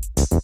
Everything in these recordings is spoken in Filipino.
you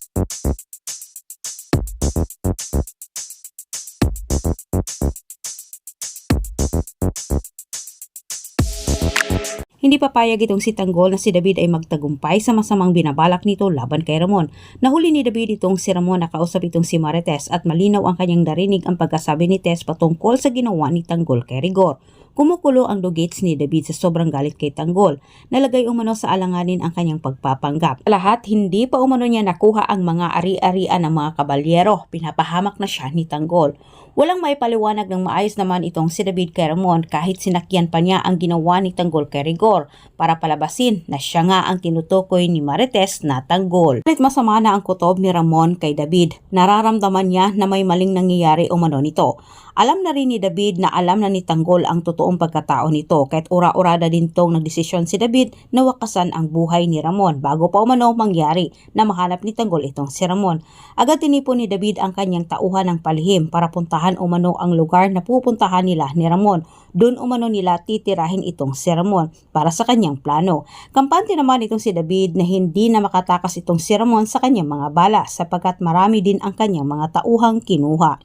Hindi papayag itong si Tanggol na si David ay magtagumpay sa masamang binabalak nito laban kay Ramon. Nahuli ni David itong si Ramon na kausap itong si Marites at malinaw ang kanyang narinig ang pagkasabi ni Tess patungkol sa ginawa ni Tanggol kay Rigor. Kumukulo ang dugits ni David sa sobrang galit kay Tanggol. Nalagay umano sa alanganin ang kanyang pagpapanggap. Lahat, hindi pa umano niya nakuha ang mga ari-arian ng mga kabalyero. Pinapahamak na siya ni Tanggol. Walang may paliwanag ng maayos naman itong si David kay Ramon kahit sinakyan pa niya ang ginawa ni Tanggol kay Rigor para palabasin na siya nga ang tinutukoy ni Marites na Tanggol. Kahit masama na ang kutob ni Ramon kay David, nararamdaman niya na may maling nangyayari umano nito. Alam na rin ni David na alam na ni Tanggol ang totoong pagkatao nito kahit ura-urada din tong nagdesisyon si David na wakasan ang buhay ni Ramon bago pa umano mangyari na mahanap ni Tanggol itong si Ramon. Agad tinipon ni David ang kanyang tauhan ng palihim para puntahan umano ang lugar na pupuntahan nila ni Ramon. Doon umano nila titirahin itong si Ramon para sa kanyang plano. Kampante naman itong si David na hindi na makatakas itong si Ramon sa kanyang mga bala sapagkat marami din ang kanyang mga tauhang kinuha.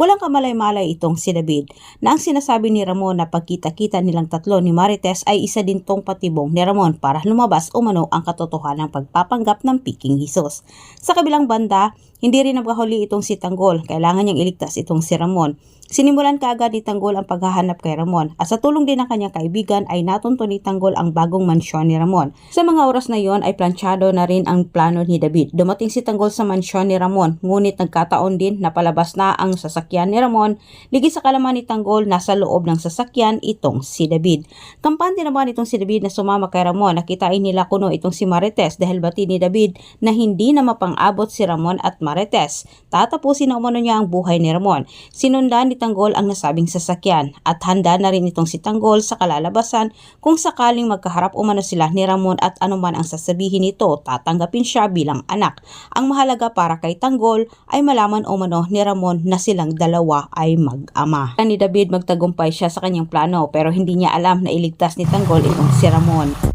Walang kamalay-malay itong si David na ang sinasabi ni Ramon na pagkita-kita nilang tatlo ni Marites ay isa din tong patibong ni Ramon para lumabas umano ang katotohanan ng pagpapanggap ng Piking Hisos. Sa kabilang banda, hindi rin nagkahuli itong si Tanggol. Kailangan niyang iligtas itong si Ramon. Sinimulan kaagad ni Tanggol ang paghahanap kay Ramon at sa tulong din ng kanyang kaibigan ay natunto ni Tanggol ang bagong mansyon ni Ramon. Sa mga oras na yon ay planchado na rin ang plano ni David. Dumating si Tanggol sa mansyon ni Ramon ngunit nagkataon din na palabas na ang sasakyan ni Ramon. Ligi sa kalaman ni Tanggol nasa loob ng sasakyan itong si David. Kampante naman itong si David na sumama kay Ramon. Nakitain nila kuno itong si Marites dahil bati ni David na hindi na mapang-abot si Ramon at Marites. Tatapusin na umano niya ang buhay ni Ramon. Sinundan ni Tanggol ang nasabing sasakyan at handa na rin itong si Tanggol sa kalalabasan kung sakaling magkaharap umano sila ni Ramon at anuman ang sasabihin nito, tatanggapin siya bilang anak. Ang mahalaga para kay Tanggol ay malaman umano ni Ramon na silang dalawa ay mag-ama. Ni David magtagumpay siya sa kanyang plano pero hindi niya alam na iligtas ni Tanggol itong si Ramon.